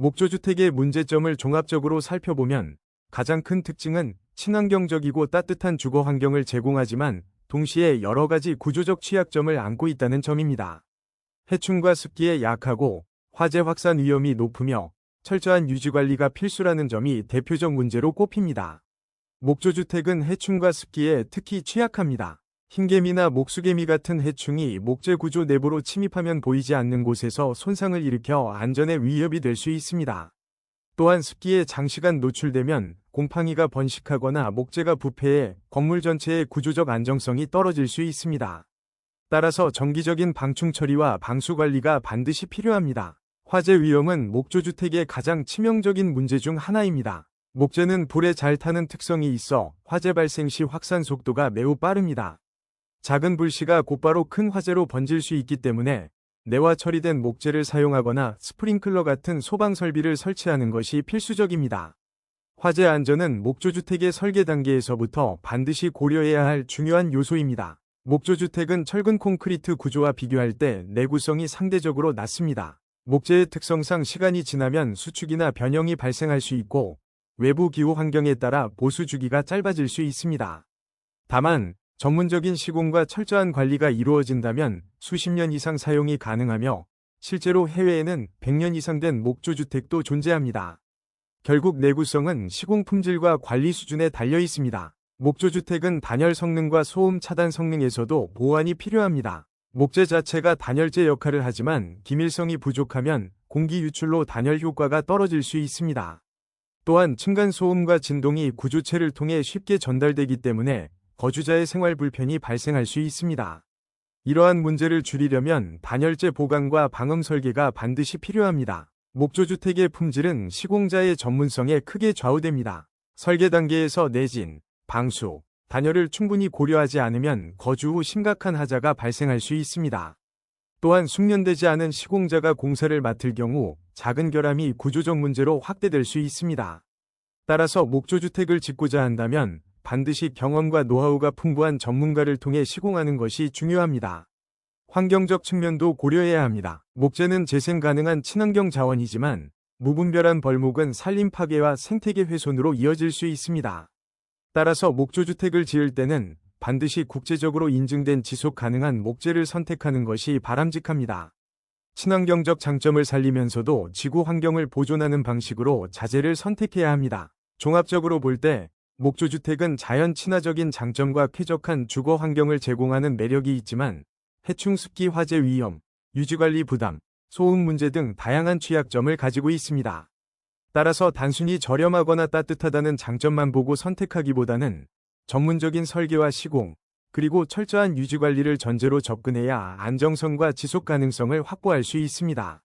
목조주택의 문제점을 종합적으로 살펴보면 가장 큰 특징은 친환경적이고 따뜻한 주거 환경을 제공하지만 동시에 여러 가지 구조적 취약점을 안고 있다는 점입니다. 해충과 습기에 약하고 화재 확산 위험이 높으며 철저한 유지관리가 필수라는 점이 대표적 문제로 꼽힙니다. 목조주택은 해충과 습기에 특히 취약합니다. 흰개미나 목수개미 같은 해충이 목재 구조 내부로 침입하면 보이지 않는 곳에서 손상을 일으켜 안전에 위협이 될 수 있습니다. 또한 습기에 장시간 노출되면 곰팡이가 번식하거나 목재가 부패해 건물 전체의 구조적 안정성이 떨어질 수 있습니다. 따라서 정기적인 방충 처리와 방수 관리가 반드시 필요합니다. 화재 위험은 목조주택의 가장 치명적인 문제 중 하나입니다. 목재는 불에 잘 타는 특성이 있어 화재 발생 시 확산 속도가 매우 빠릅니다. 작은 불씨가 곧바로 큰 화재로 번질 수 있기 때문에 내와 처리된 목재를 사용하거나 스프링클러 같은 소방 설비를 설치하는 것이 필수적입니다. 화재 안전은 목조주택의 설계 단계에서부터 반드시 고려해야 할 중요한 요소입니다. 목조주택은 철근 콘크리트 구조와 비교할 때 내구성이 상대적으로 낮습니다. 목재의 특성상 시간이 지나면 수축이나 변형이 발생할 수 있고 외부 기후 환경에 따라 보수 주기가 짧아질 수 있습니다. 다만 전문적인 시공과 철저한 관리가 이루어진다면 수십 년 이상 사용이 가능하며 실제로 해외에는 100년 이상 된 목조주택도 존재합니다. 결국 내구성은 시공 품질과 관리 수준에 달려 있습니다. 목조주택은 단열 성능과 소음 차단 성능에서도 보완이 필요합니다. 목재 자체가 단열재 역할을 하지만 기밀성이 부족하면 공기 유출로 단열 효과가 떨어질 수 있습니다. 또한 층간 소음과 진동이 구조체를 통해 쉽게 전달되기 때문에 거주자의 생활 불편이 발생할 수 있습니다. 이러한 문제를 줄이려면 단열재 보강과 방음 설계가 반드시 필요합니다. 목조주택의 품질은 시공자의 전문성에 크게 좌우됩니다. 설계 단계에서 내진, 방수, 단열을 충분히 고려하지 않으면 거주 후 심각한 하자가 발생할 수 있습니다. 또한 숙련되지 않은 시공자가 공사를 맡을 경우 작은 결함이 구조적 문제로 확대될 수 있습니다. 따라서 목조주택을 짓고자 한다면 반드시 경험과 노하우가 풍부한 전문가를 통해 시공하는 것이 중요합니다. 환경적 측면도 고려해야 합니다. 목재는 재생 가능한 친환경 자원이지만 무분별한 벌목은 산림 파괴와 생태계 훼손으로 이어질 수 있습니다. 따라서 목조주택을 지을 때는 반드시 국제적으로 인증된 지속 가능한 목재를 선택하는 것이 바람직합니다. 친환경적 장점을 살리면서도 지구 환경을 보존하는 방식으로 자재를 선택해야 합니다. 종합적으로 볼 때 목조주택은 자연 친화적인 장점과 쾌적한 주거 환경을 제공하는 매력이 있지만 해충 습기 화재 위험, 유지관리 부담, 소음 문제 등 다양한 취약점을 가지고 있습니다. 따라서 단순히 저렴하거나 따뜻하다는 장점만 보고 선택하기보다는 전문적인 설계와 시공, 그리고 철저한 유지관리를 전제로 접근해야 안정성과 지속 가능성을 확보할 수 있습니다.